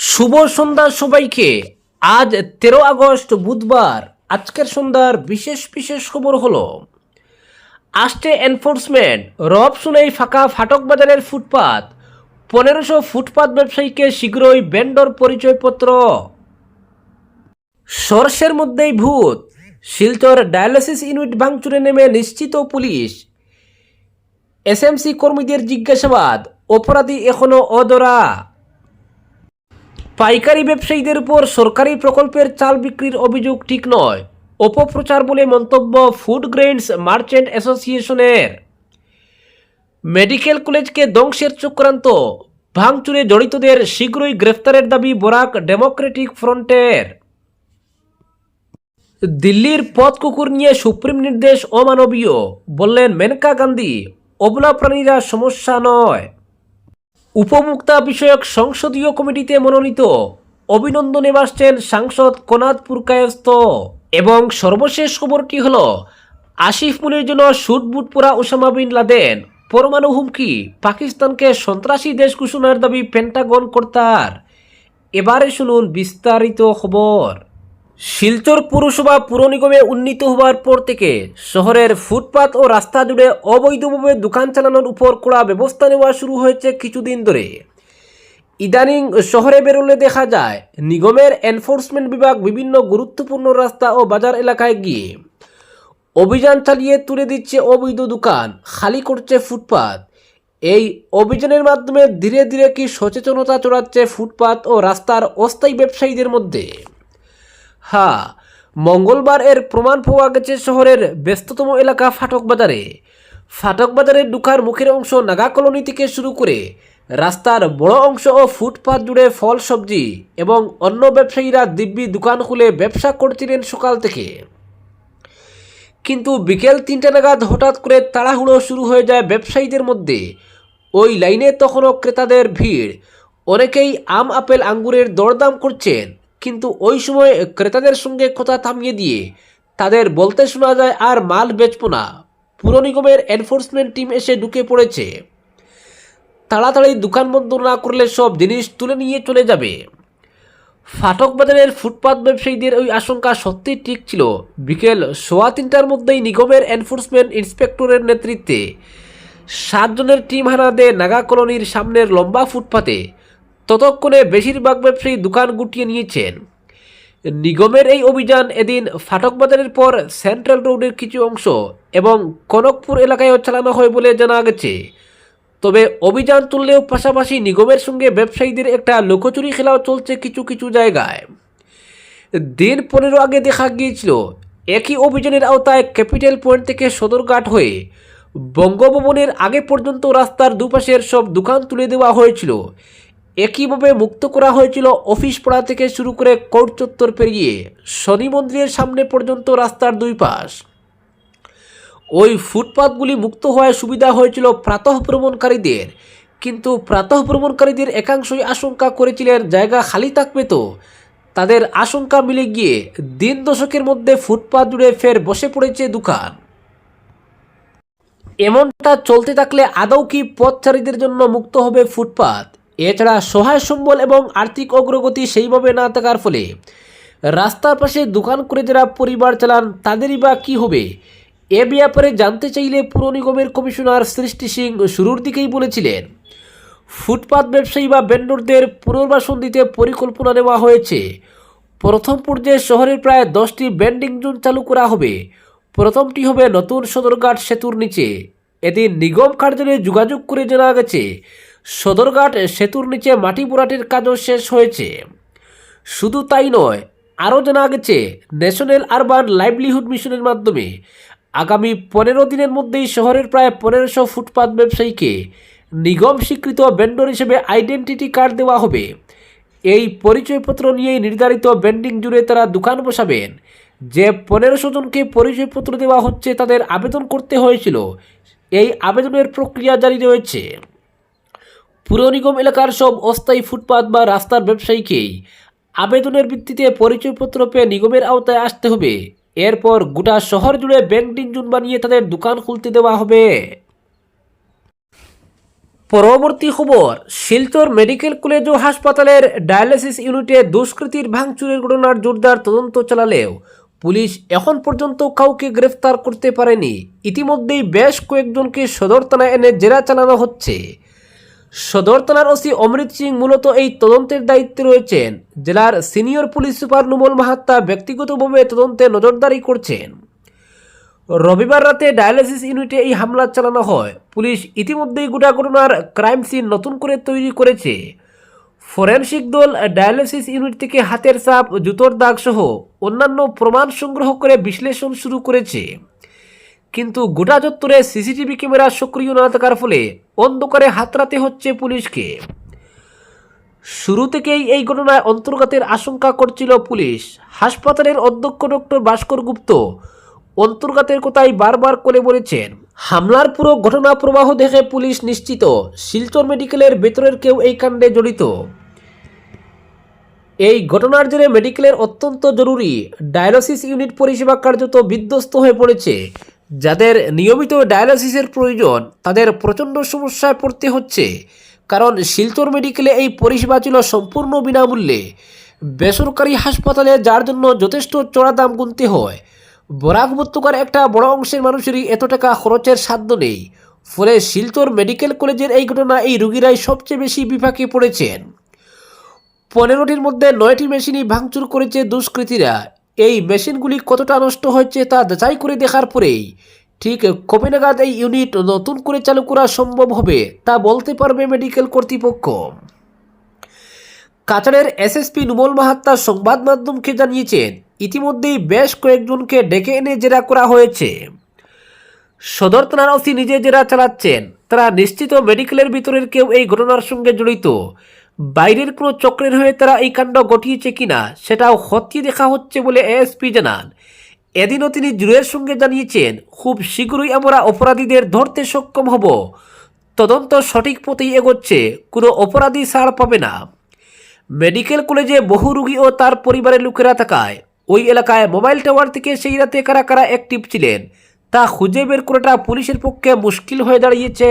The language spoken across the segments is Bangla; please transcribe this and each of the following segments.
শুভ সন্ধ্যা সবাইকে। আজ তেরো আগস্ট বুধবার। আজকের সন্ধ্যার বিশেষ বিশেষ খবর হলো, আসছে এনফোর্সমেন্ট রব শুনেই ফাঁকা ফাটক বাজারের ফুটপাত। পনেরোশো ফুটপাত ব্যবসায়ীকে শীঘ্রই বেন্ডর পরিচয়পত্র। সর্ষের মধ্যেই ভূত। শিলচর ডায়ালিসিস ইউনিট ভাঙচুরে নেমে নিশ্চিত পুলিশ। এসএমসি কর্মীদের জিজ্ঞাসাবাদ। অপরাধী এখনও অধরা। পাইকারি ব্যবসায়ীদের উপর সরকারি প্রকল্পের চাল বিক্রির অভিযোগ ঠিক নয়। অপপ্রচার বলে মন্তব্য ফুড গ্রেইনস মার্চেন্ট অ্যাসোসিয়েশনের। মেডিকেল কলেজকে ধ্বংসের চক্রান্ত। ভাঙচুরে জড়িতদের শীঘ্রই গ্রেফতারের দাবি বরাক ডেমোক্রেটিক ফ্রন্টের। দিল্লির পথ কুকুর নিয়ে সুপ্রিম নির্দেশ অমানবীয়, বললেন মেনকা গান্ধী, অবলা প্রাণীরা সমস্যা নয়। উপভোক্তা বিষয়ক সংসদীয় কমিটিতে মনোনীত অভিনন্দনে আসছেন সাংসদ কোনাদ পুরকায়স্ত এবং সর্বশেষ খবরটি হল, আসিফ মুনির জন্য শুটবুট পরা ওসামা বিন লাদেন, পরমাণু হুমকি, পাকিস্তানকে সন্ত্রাসী দেশ ঘোষণার দাবি পেন্টাগন কর্তার। এবারে শুনুন বিস্তারিত খবর। শিলচর পুরসভা পুর নিগমে উন্নীত হওয়ার পর থেকে শহরের ফুটপাত ও রাস্তা জুড়ে অবৈধভাবে দোকান চালানোর উপর কড়া ব্যবস্থা নেওয়া শুরু হয়েছে কিছুদিন ধরে। ইদানিং শহরে বেরোলে দেখা যায়, নিগমের এনফোর্সমেন্ট বিভাগ বিভিন্ন গুরুত্বপূর্ণ রাস্তা ও বাজার এলাকায় গিয়ে অভিযান চালিয়ে তুলে দিচ্ছে অবৈধ দোকান, খালি করছে ফুটপাত। এই অভিযানের মাধ্যমে ধীরে ধীরে কি সচেতনতা চড়াচ্ছে ফুটপাত ও রাস্তার অস্থায়ী ব্যবসায়ীদের মধ্যে? হ্যাঁ মঙ্গলবার এর প্রমাণ পাওয়া গেছে শহরের ব্যস্ততম এলাকা ফাটক বাজারে। ফাটক বাজারের ঢুকার মুখের অংশ নাগা কলোনি থেকে শুরু করে রাস্তার বড় অংশ ও ফুটপাত জুড়ে ফল, সবজি এবং অন্য ব্যবসায়ীরা দিব্যি দোকান খুলে ব্যবসা করছিলেন সকাল থেকে। কিন্তু বিকেল তিনটা নাগাদ হঠাৎ করে তাড়াহুড়ো শুরু হয়ে যায় ব্যবসায়ীদের মধ্যে। ওই লাইনে তখনও ক্রেতাদের ভিড়। অনেকেই আম, আপেল, আঙ্গুরের দরদাম করছেন। কিন্তু ওই সময় ক্রেতাদের সঙ্গে কথা থামিয়ে দিয়ে তাদের বলতে শোনা যায় আর মাল বেচবো না। পুর নিগমের এনফোর্সমেন্ট টিম এসে ঢুকে পড়েছে। তাড়াতাড়ি দোকান বন্ধ না করলে সব জিনিস তুলে নিয়ে চলে যাবে। ফাটক বাজারের ফুটপাত ব্যবসায়ীদের ওই আশঙ্কা সত্যি ঠিক ছিল। বিকেল সোয়া তিনটার মধ্যেই নিগমের এনফোর্সমেন্ট ইন্সপেক্টরের নেতৃত্বে সাতজনের টিম হানা দেয় নাগা কলোনির সামনের লম্বা ফুটপাতে। ততক্ষণে বেশিরভাগ ব্যবসায়ী দোকান গুটিয়ে নিয়েছেন। নিগমের এই অভিযান এদিন ফাটক বাজারের পর সেন্ট্রাল রোডের কিছু অংশ এবং কনকপুর এলাকায়ও চালানো হয় বলে জানা গেছে। তবে অভিযান তুললেও পাশাপাশি নিগমের সঙ্গে ব্যবসায়ীদের একটা লুকোচুরি খেলাও চলছে কিছু কিছু জায়গায়। দিন পনেরো আগে দেখা গিয়েছিল, একই অভিযানের আওতায় ক্যাপিটাল পয়েন্ট থেকে সদরঘাট হয়ে বঙ্গভবনের আগে পর্যন্ত রাস্তার দুপাশের সব দোকান তুলে দেওয়া হয়েছিল। একইভাবে মুক্ত করা হয়েছিল অফিস পাড়া থেকে শুরু করে কোর্ট চত্বর পেরিয়ে শনি মন্দিরের সামনে পর্যন্ত রাস্তার দুই পাশ। ওই ফুটপাতগুলি মুক্ত হওয়ায় সুবিধা হয়েছিল প্রাতঃ ভ্রমণকারীদের। কিন্তু প্রাতঃ ভ্রমণকারীদের একাংশই আশঙ্কা করেছিলেন, জায়গা খালি থাকবে তো। তাদের আশঙ্কা মিলে গিয়ে দিন দশকের মধ্যে ফুটপাত জুড়ে ফের বসে পড়েছে দোকান। এমনটা চলতে থাকলে আদৌ কি পথচারীদের জন্য মুক্ত হবে ফুটপাত? এছাড়া সহায় সম্বল এবং আর্থিক অগ্রগতি সেইভাবে না থাকার ফলে রাস্তার পাশে দোকান করে যারা পরিবার চালান, তাদেরই বা কী হবে? এ ব্যাপারে জানতে চাইলে পুর নিগমের কমিশনার সৃষ্টি সিং শুরুর দিকেই বলেছিলেন, ফুটপাত ব্যবসায়ী বা ভেন্ডরদের পুনর্বাসন দিতে পরিকল্পনা নেওয়া হয়েছে। প্রথম পর্যায়ে শহরের প্রায় দশটি ব্যান্ডিং জোন চালু করা হবে। প্রথমটি হবে নতুন সদরঘাট সেতুর নিচে। এদিন নিগম কার্যালয়ে যোগাযোগ করে জানা গেছে সদরঘাট সেতুর নিচে মাটি বোরাটের কাজও শেষ হয়েছে। শুধু তাই নয়, আরও জানা গেছে, ন্যাশনাল আরবান লাইভলিহুড মিশনের মাধ্যমে আগামী পনেরো দিনের মধ্যেই শহরের প্রায় পনেরোশো ফুটপাত ব্যবসায়ীকে নিগম স্বীকৃত ভেন্ডর হিসেবে আইডেন্টিটি কার্ড দেওয়া হবে। এই পরিচয়পত্র নিয়েই নির্ধারিত বেন্ডিং জুড়ে তারা দোকান বসাবেন। যে পনেরোশো জনকে পরিচয়পত্র দেওয়া হচ্ছে তাদের আবেদন করতে হয়েছিল, এই আবেদনের প্রক্রিয়া জারি রয়েছে। পুর নিগম এলাকার সব অস্থায়ী ফুটপাত বা রাস্তার ব্যবসায়ীকেই আবেদনের ভিত্তিতে পরিচয়পত্র পেয়ে নিগমের আওতায় আসতে হবে। এরপর গোটা শহর জুড়ে ব্যাংক জোন বানিয়ে তাদের দোকান খুলতে দেওয়া হবে। পরবর্তী খবর, শিলচর মেডিকেল কলেজ ও হাসপাতালের ডায়ালিসিস ইউনিটে দুষ্কৃতির ভাঙচুরের ঘটনার জোরদার তদন্ত চালালেও পুলিশ এখন পর্যন্ত কাউকে গ্রেফতার করতে পারেনি। ইতিমধ্যেই বেশ কয়েকজনকে সদর থানায় এনে জেরা চালানো হচ্ছে। সদর থানার ওসি অমৃত সিং মূলত এই তদন্তের দায়িত্বে রয়েছেন। জেলার সিনিয়র পুলিশ সুপার নুমল মাহাত্তা ব্যক্তিগতভাবে তদন্তে নজরদারি করছেন। রবিবার রাতে ডায়ালিসিস ইউনিটে এই হামলা চালানো হয়। পুলিশ ইতিমধ্যেই গোটা ঘটনার ক্রাইম সিন নতুন করে তৈরি করেছে। ফরেনসিক দল ডায়ালিসিস ইউনিট থেকে হাতের ছাপ, জুতোর দাগ সহ অন্যান্য প্রমাণ সংগ্রহ করে বিশ্লেষণ শুরু করেছে। কিন্তু গোটা চত্বরে সিসিটিভি ক্যামেরা সক্রিয় না থাকার ফলে অন্ধকারে হাতরাতে হচ্ছে পুলিশকে। শুরু থেকেই এই ঘটনায় অন্তর্গতের আশঙ্কা করছিল পুলিশ। হাসপাতালের অধ্যক্ষ ডক্টর ভাস্কর গুপ্ত অন্তর্গতের কথাই বারবার করে বলেছেন। হামলার পুরো ঘটনা প্রবাহ দেখে পুলিশ নিশ্চিত, শিলচর মেডিকেলের ভেতরের কেউ এই কাণ্ডে জড়িত। এই ঘটনার জেরে মেডিকেলের অত্যন্ত জরুরি ডায়ালিসিস ইউনিট পরিষেবা কার্যত বিধ্বস্ত হয়ে পড়েছে। যাদের নিয়মিত ডায়ালিসিসের প্রয়োজন, তাদের প্রচণ্ড সমস্যায় পড়তে হচ্ছে। কারণ শিলচর মেডিকেলে এই পরিষেবা ছিল সম্পূর্ণ বিনামূল্যে। বেসরকারি হাসপাতালে যার জন্য যথেষ্ট চড়া দাম গুনতে হয়। বরাক উপত্যকার একটা বড় অংশের মানুষেরই এত টাকা খরচের সাধ্য নেই। ফলে শিলচর মেডিকেল কলেজের এই ঘটনা এই রুগীরাই সবচেয়ে বেশি বিপাকে পড়েছেন। পনেরোটির মধ্যে নয়টি মেশিনই ভাঙচুর করেছে দুষ্কৃতীরা। এই মেশিনগুলি কতটা নষ্ট হয়েছে তা যাচাই করে দেখার পরেই, ঠিক কবে নাগাদ এই ইউনিট নতুন করে চালু করা সম্ভব হবে তা বলতে পারবে মেডিকেল কর্তৃপক্ষ। কাছাড়ের এসএসপি নুমল মাহাত্তা সংবাদ মাধ্যমকে জানিয়েছেন, ইতিমধ্যেই বেশ কয়েকজনকে ডেকে এনে জেরা করা হয়েছে। সদর থানার ওসি নিজে জেরা চালাচ্ছেন, তারা নিশ্চিত মেডিকেলের ভিতরের কেউ এই ঘটনার সঙ্গে জড়িত। বাইরের কোনো চক্রের হয়ে তারা এই কাণ্ড ঘটিয়েছে কিনা সেটাও খতিয়ে দেখা হচ্ছে বলে এএসপি জানান। এদিনও তিনি জুড়ের সঙ্গে জানিয়েছেন, খুব শীঘ্রই আমরা অপরাধীদের ধরতে সক্ষম হব। তদন্ত সঠিক পথেই এগোচ্ছে, কোনো অপরাধী ছাড় পাবে না। মেডিকেল কলেজে বহু রুগী ও তার পরিবারের লোকেরা থাকায় ওই এলাকায় মোবাইল টাওয়ার থেকে সেই রাতে কারা কারা অ্যাক্টিভ ছিলেন, তা খুঁজে বের করাটা পুলিশের পক্ষে মুশকিল হয়ে দাঁড়িয়েছে।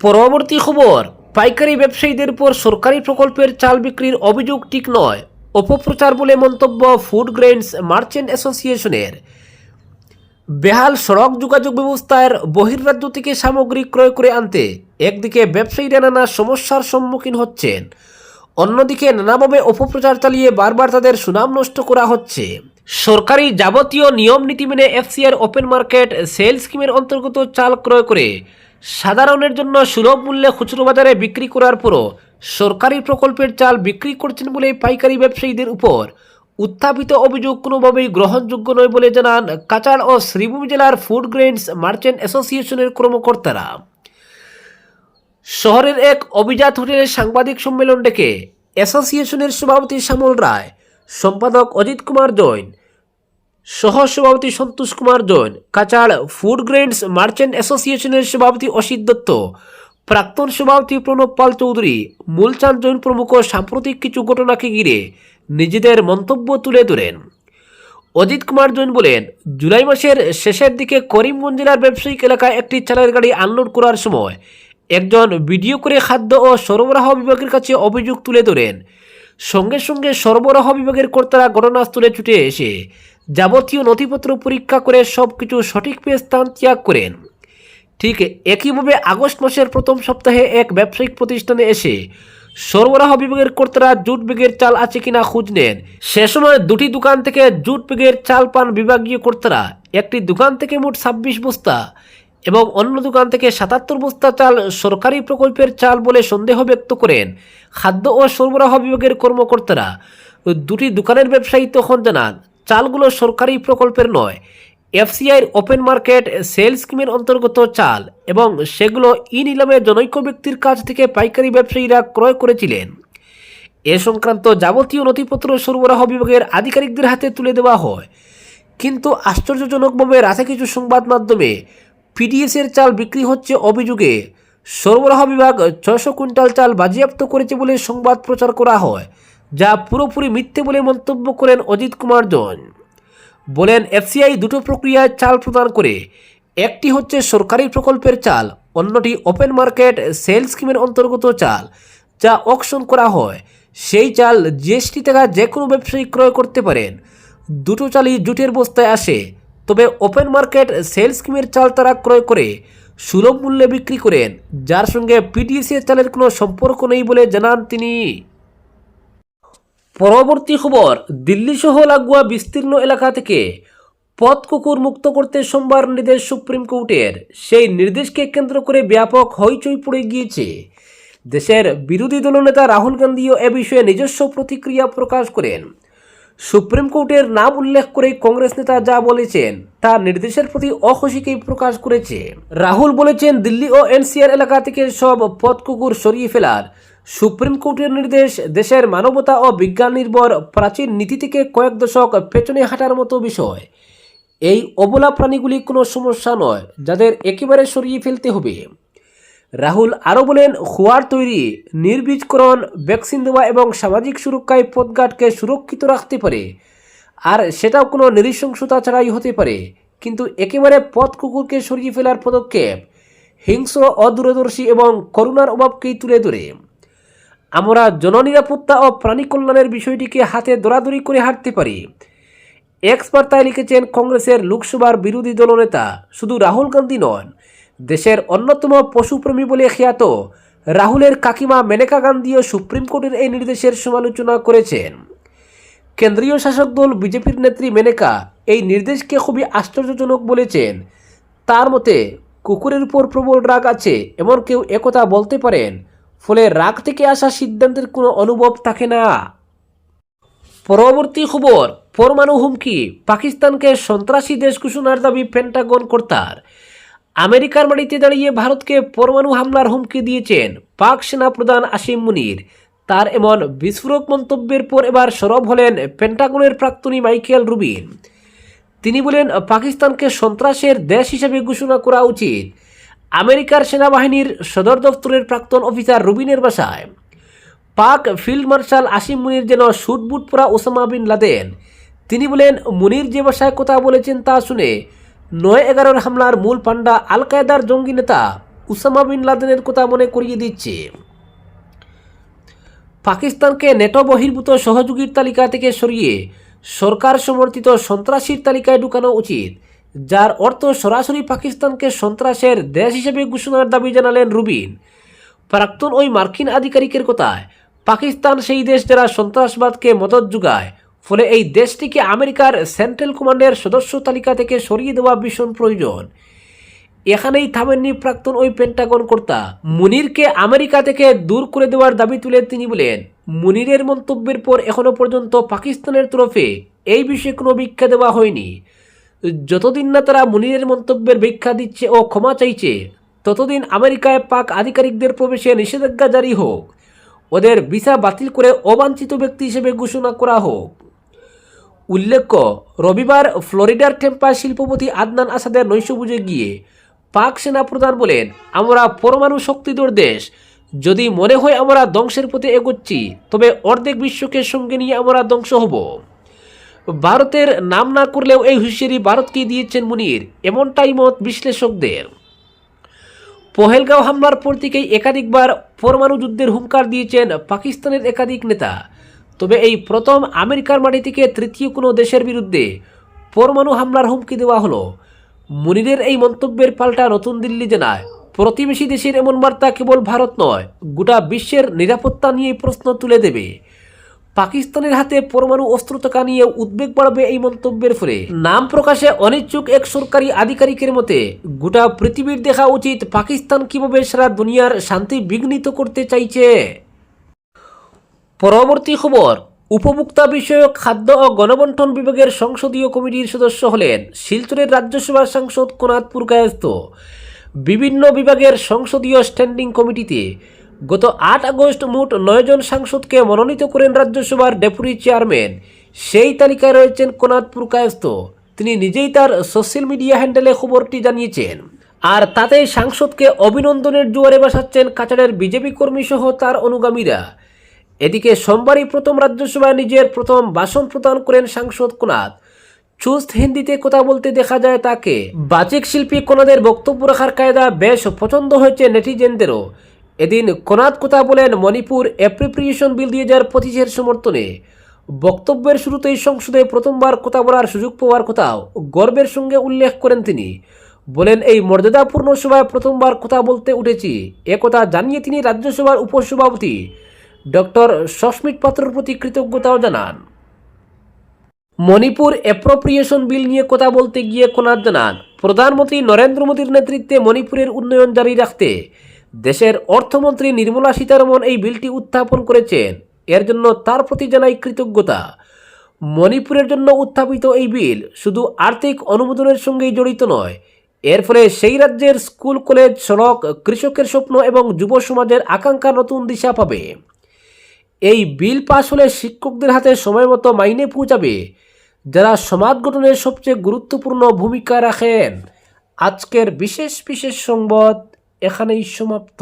পরবর্তী খবর পাইকারি ব্যবসায়ীদের উপর সরকারি প্রকল্পের চাল বিক্রির অভিযোগ ঠিক নয়। অপপ্রচার বলে মন্তব্য ফুড গ্রেনস মার্চেন্ট অ্যাসোসিয়েশনের। বেহাল সড়ক যোগাযোগ ব্যবস্থার বহির্রাজ্য থেকে সামগ্রী ক্রয় করে আনতে একদিকে ব্যবসায়ীরা নানা সমস্যার সম্মুখীন হচ্ছেন, অন্যদিকে নানাভাবে অপপ্রচার চালিয়ে বারবার তাদের সুনাম নষ্ট করা হচ্ছে। সরকারি যাবতীয় নিয়ম নীতি মেনে এফসিআর ওপেন মার্কেট সেল স্কিমের অন্তর্গত চাল ক্রয় করে সাধারণের জন্য সুলভ মূল্যে খুচরো বাজারে বিক্রি করার পরও সরকারি প্রকল্পের চাল বিক্রি করছেন বলে পাইকারি ব্যবসায়ীদের উপর উত্থাপিত অভিযোগ কোনোভাবেই গ্রহণযোগ্য নয় বলে জানান কাচাড় ও শ্রীভূমি জেলার ফুড গ্রেনস মার্চেন্ট অ্যাসোসিয়েশনের কর্মকর্তারা। শহরের এক অভিজাত হোটেলের সাংবাদিক সম্মেলন ডেকে অ্যাসোসিয়েশনের সভাপতি শ্যামল রায়, সম্পাদক অজিত কুমার জৈন সহ সভাপতি Santosh Kumar Jain, Cachar food grains merchant অ্যাসোসিয়েশনের সভাপতি অসিত দত্ত, প্রাক্তন সভাপতি প্রণব পাল চৌধুরী, মূলচাঁদ জৈন প্রমুখ সাম্প্রতিক কিছু ঘটনাকে ঘিরে নিজেদের মন্তব্য তুলে ধরেন। অজিত কুমার জৈন বলেন, জুলাই মাসের শেষের দিকে করিমগঞ্জ জেলার ব্যবসায়িক এলাকায় একটি চালের গাড়ি আনলোড করার সময় একজন ভিডিও করে খাদ্য ও সরবরাহ বিভাগের কাছে অভিযোগ তুলে ধরেন। সঙ্গে সঙ্গে সরবরাহ বিভাগের কর্তারা ঘটনাস্থলে ছুটে এসে যাবতীয় নথিপত্র পরীক্ষা করে সব কিছু সঠিক পেয়ে স্থান ত্যাগ করেন। ঠিক একইভাবে আগস্ট মাসের প্রথম সপ্তাহে এক ব্যবসায়িক প্রতিষ্ঠানে এসে সরবরাহ বিভাগের কর্তারা জুট বেগের চাল আছে কিনা খোঁজ নেন। সে সময় দুটি দোকান থেকে জুট বেগের চাল পান বিভাগীয় কর্তারা। একটি দোকান থেকে মোট ছাব্বিশ বস্তা এবং অন্য দোকান থেকে সাতাত্তর বস্তা চাল সরকারি প্রকল্পের চাল বলে সন্দেহ ব্যক্ত করেন। খাদ্য ও সরবরাহ বিভাগের কর্মকর্তারা দুটি দোকানের ব্যবসায়ী তখন জানান চালগুলো সরকারি প্রকল্পের নয়। এফসিআইয়ের ওপেন মার্কেট, সেল স্কিমের অন্তর্গত চাল এবং সেগুলো ই নিলামে জনৈক ব্যক্তির কাছ থেকে পাইকারি ব্যবসায়ীরা ক্রয় করেছিলেন। এ সংক্রান্ত যাবতীয় নথিপত্র সরবরাহ বিভাগের আধিকারিকদের হাতে তুলে দেওয়া হয়। কিন্তু আশ্চর্যজনকভাবে রাতে কিছু সংবাদ মাধ্যমে পিডিএসের চাল বিক্রি হচ্ছে অভিযোগে। সরবরাহ বিভাগ ছয়শো কুইন্টাল চাল বাজেয়াপ্ত করেছে বলে সংবাদ প্রচার করা হয়। যা পুরোপুরি মিথ্যে বলে মন্তব্য করেন অজিত কুমার জন বলেন, এফসিআই দুটো প্রক্রিয়ায় চাল প্রদান করে। একটি হচ্ছে সরকারি প্রকল্পের চাল, অন্যটি ওপেন মার্কেট সেল স্কিমের অন্তর্গত চাল, যা অকশন করা হয়। সেই চাল জিএসটি টাকা যে কোনো ব্যবসায়ী ক্রয় করতে পারেন। দুটো চালই জুটের বস্তায় আসে। তবে ওপেন মার্কেট সেল স্কিমের চাল তারা ক্রয় করে, সুলভ মূল্যে বিক্রি করেন, যার সঙ্গে পিডিএসি চালের কোনো সম্পর্ক নেই বলে জানান তিনি। পরবর্তী খবর, দিল্লি সহ লাগোয়া বিস্তীর্ণ এলাকা থেকে পথ কুকুর মুক্ত করতে সোমবার নির্দেশ সুপ্রিম কোর্টের। সেই নির্দেশকে কেন্দ্র করে ব্যাপক হইচই পড়ে গিয়েছে। দেশের বিরোধী দলনেতা রাহুল গান্ধীও এ বিষয়ে নিজস্ব প্রতিক্রিয়া প্রকাশ করেন। সুপ্রিম কোর্টের নাম উল্লেখ করে কংগ্রেস নেতা যা বলেছেন, তা নির্দেশের প্রতি অখুশিকেই প্রকাশ করেছে। রাহুল বলেছেন, দিল্লি ও এনসিআর এলাকা থেকে সব পথ কুকুর সরিয়ে ফেলার সুপ্রিম কোর্টের নির্দেশ দেশের মানবতা ও বিজ্ঞান নির্ভর প্রাচীন নীতি থেকে কয়েক দশক পেছনে হাঁটার মতো বিষয়। এই অবলা প্রাণীগুলি কোনো সমস্যা নয়, যাদের একেবারে সরিয়ে ফেলতে হবে। রাহুল আরও বলেন, খোয়ার তৈরি, নির্বীজকরণ, ভ্যাকসিন দেওয়া এবং সামাজিক সুরক্ষায় পথঘাটকে সুরক্ষিত রাখতে পারে। আর সেটাও কোনো নৃশংসতা ছাড়াই হতে পারে, কিন্তু একেবারে পথ কুকুরকে সরিয়ে ফেলার পদক্ষেপ হিংস্র, অদূরদর্শী এবং করুণার অভাবকেই তুলে ধরে। আমরা জননিরাপত্তা ও প্রাণী কল্যাণের বিষয়টিকে হাতে দরাদরি করে হাঁটতে পারি। এক্স বার্তায় লিখেছেন কংগ্রেসের লোকসভার বিরোধী দলনেতা শুধু রাহুল গান্ধী নন, দেশের অন্যতম পশুপ্রেমী বলে খ্যাত রাহুলের কাকিমা মেনকা গান্ধীও সুপ্রিম কোর্টের এই নির্দেশের সমালোচনা করেছেন। কেন্দ্রীয় শাসক দল বিজেপির নেত্রী মেনেকা এই নির্দেশকে খুবই আশ্চর্যজনক বলেছেন। তার মতে, কুকুরের উপর প্রবল রাগ আছে, এমন কেউ একথা বলতে পারেন ফলে রাগ থেকে আসা সিদ্ধান্তের কোনো অনুভব থাকে না। পরবর্তী খবর, পরমাণু হুমকি, পাকিস্তানকে সন্ত্রাসী দেশ ঘোষণার দাবি পেন্টাগন কর্তার। আমেরিকার মাটিতে দাঁড়িয়ে ভারতকে পরমাণু হামলার হুমকি দিয়েছেন পাক সেনা প্রধান আসিম মুনির। তার এমন বিস্ফোরক মন্তব্যের পর এবার সরব হলেন পেন্টাগনের প্রাক্তনী মাইকেল রুবিন। তিনি বলেন, পাকিস্তানকে সন্ত্রাসের দেশ হিসেবে ঘোষণা করা উচিত। আমেরিকার সেনাবাহিনীর সদর দপ্তরের প্রাক্তন অফিসার রুবিনের বাসায়। পাক ফিল্ড মার্শাল আসিম মুনির যেন শুটবুট পরা ওসামা বিন লাদেন। তিনি বলেন, মুনির যে ভাষায় কথা বলেছেন তা শুনে নয় এগারোর হামলার মূল পান্ডা আল কায়দার জঙ্গি নেতা উসামা বিন লাদেনের কথা মনে করিয়ে দিচ্ছে। পাকিস্তানকে নেটো বহির্ভূত সহযোগীর তালিকা থেকে সরিয়ে সরকার সমর্থিত সন্ত্রাসীর তালিকায় ঢুকানো উচিত। যার অর্থ সরাসরি পাকিস্তানকে সন্ত্রাসের দেশ হিসেবে ঘোষণার দাবি জানালেন রুবিন। প্রাক্তন ওই মার্কিন আধিকারিকের কথায়, পাকিস্তান সেই দেশ যারা সন্ত্রাসবাদকে মদত যোগায়, ফলে এই দেশটিকে আমেরিকার সেন্ট্রাল কমান্ডের সদস্য তালিকা থেকে সরিয়ে দেওয়া ভীষণ প্রয়োজন। এখানেই থামেননি প্রাক্তন ওই পেন্টাগন কর্তা। মুনিরকে আমেরিকা থেকে দূর করে দেওয়ার দাবি তুলে তিনি বলেন, মুনিরের মন্তব্যের পর এখনও পর্যন্ত পাকিস্তানের তরফে এই বিষয়ে কোনো ভিক্ষা দেওয়া হয়নি। যতদিন না তারা মুনিরের মন্তব্যের ভিক্ষা দিচ্ছে ও ক্ষমা চাইছে, ততদিন আমেরিকায় পাক আধিকারিকদের প্রবেশে নিষেধাজ্ঞা জারি হোক। ওদের ভিসা বাতিল করে অবাঞ্ছিত ব্যক্তি হিসেবে ঘোষণা করা হোক। উল্লেখ্য, রবিবার ফ্লোরিডার টেম্পা শিল্পপতি আদনান আসাদের নৈশভোজে গিয়ে পাক সেনা প্রধান বলেন, আমরা পরমাণু শক্তিধর দেশ। যদি মনে হয় আমরা ধ্বংসের পথে এগোচ্ছি, তবে অর্ধেক বিশ্বকে সঙ্গে নিয়ে আমরা ধ্বংস হব। ভারতের নাম না করলেও এই হুঁশিয়ারি ভারতকে দিয়েছেন মুনির, এমনটাই মত বিশ্লেষকদের। পহেলগাঁও হামলার পর থেকেই একাধিকবার পরমাণু যুদ্ধের হুঙ্কার দিয়েছেন পাকিস্তানের একাধিক নেতা। তবে এই প্রথম আমেরিকার মাটি থেকে তৃতীয় কোনো দেশের বিরুদ্ধে পরমাণু হামলার হুমকি দেওয়া হলো। মুনিরের এই মন্তব্যের পাল্টা নতুন দিল্লি জানায় প্রতিবেশী দেশের এমন বার্তা কেবল ভারত নয়, গোটা বিশ্বের নিরাপত্তা নিয়ে প্রশ্ন তুলে দেবে। পাকিস্তানের হাতে পরমাণু অস্ত্র থাকা নিয়ে উদ্বেগ বাড়বে এই মন্তব্যের ফলে। নাম প্রকাশে অনিচ্ছুক এক সরকারি আধিকারিকের মতে, গোটা পৃথিবীর দেখা উচিত পাকিস্তান কীভাবে সারা দুনিয়ার শান্তি বিঘ্নিত করতে চাইছে। পরবর্তী খবর, উপভোক্তা বিষয়ক খাদ্য ও গণবন্টন বিভাগের সংসদীয় কমিটির সদস্য হলেন শিলচরের রাজ্যসভার সাংসদ কোনাথপুর কায়স্থ বিভিন্ন বিভাগের সংসদীয় স্ট্যান্ডিং কমিটিতে গত আট আগস্ট মোট নয়জন সাংসদকে মনোনীত করেন রাজ্যসভার ডেপুটি চেয়ারম্যান। সেই তালিকায় রয়েছেন কোনাথপুর কায়স্থ। তিনি নিজেই তার সোশ্যাল মিডিয়া হ্যান্ডেলে খবরটি জানিয়েছেন। আর তাতে সাংসদকে অভিনন্দনের জোয়ারে বাসাচ্ছেন কাছাড়ের বিজেপি কর্মী সহ তার অনুগামীরা। এদিকে সোমবারই প্রথম রাজ্যসভায় নিজের প্রথম ভাষণ প্রদান করেন সাংসদ কোনাথ চুস্ত হিন্দিতে কথা বলতে দেখা যায় তাকে। বাচিক শিল্পী কোনাদের বক্তব্য রাখার কায়দা বেশ পছন্দ হয়েছে নেটিজেনদেরও। এদিন কোনাদ কথা বলেন মণিপুর অ্যাপ্রিপ্রিয়েশন বিল দুই হাজার পঁচিশের সমর্থনে। বক্তব্যের শুরুতেই সংসদে প্রথমবার কথা বলার সুযোগ পাওয়ার কথাও গর্বের সঙ্গে উল্লেখ করেন তিনি। বলেন, এই মর্যাদাপূর্ণ সভায় প্রথমবার কথা বলতে উঠেছি। একথা জানিয়ে তিনি রাজ্যসভার উপসভাপতি ডক্টর সস্মিত পাত্রর প্রতি কৃতজ্ঞতাও জানান। মণিপুর অ্যাপ্রোপ্রিয়েশন বিল নিয়ে কথা বলতে গিয়ে কোনার জানান, প্রধানমন্ত্রী নরেন্দ্র মোদীর নেতৃত্বে মণিপুরের উন্নয়ন জারি রাখতে দেশের অর্থমন্ত্রী নির্মলা সীতারমন এই বিলটি উত্থাপন করেছেন। এর জন্য তার প্রতি জানাই কৃতজ্ঞতা। মণিপুরের জন্য উত্থাপিত এই বিল শুধু আর্থিক অনুমোদনের সঙ্গেই জড়িত নয়, এর ফলে সেই রাজ্যের স্কুল, কলেজ, সড়ক, কৃষকের স্বপ্ন এবং যুব সমাজের আকাঙ্ক্ষা নতুন দিশা পাবে। এই বিল পাশ হলে শিক্ষকদের হাতে সময় মতো মাইনে পৌঁছাবে। যারা সমাজ গঠনের সবচেয়ে গুরুত্বপূর্ণ ভূমিকা রাখেন, আজকের বিশেষ বিশেষ সংবাদ। এখানেই সমাপ্ত।